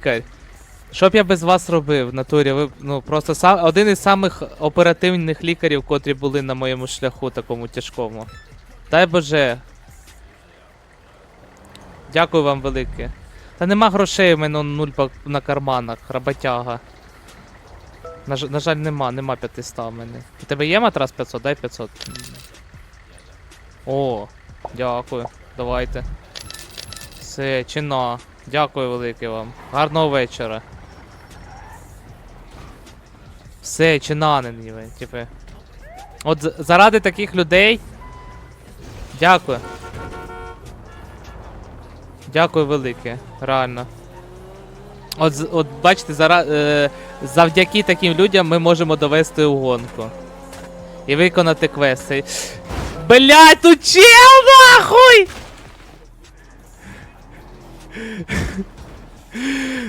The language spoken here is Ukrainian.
лікар. Що б я без вас робив в натурі? Ви ну просто сам один із самих оперативних лікарів, котрі були на моєму шляху такому тяжкому. Дай Боже. Дякую вам велике. Та нема грошей у мене нуль на карманах, роботяга. На, на жаль, нема, нема 500 в мене. У тебе є матрас 500? Дай 500. О, дякую. Давайте. Все, чина. Дякую велике вам. Гарного вечора. Все, чинанин, ви, типи. От заради таких людей. Дякую. Дякую велике, реально. От, от бачите, зара, е, завдяки таким людям ми можемо довести у гонку. І виконати квести. Блять, тут чел нахуй! フフフ。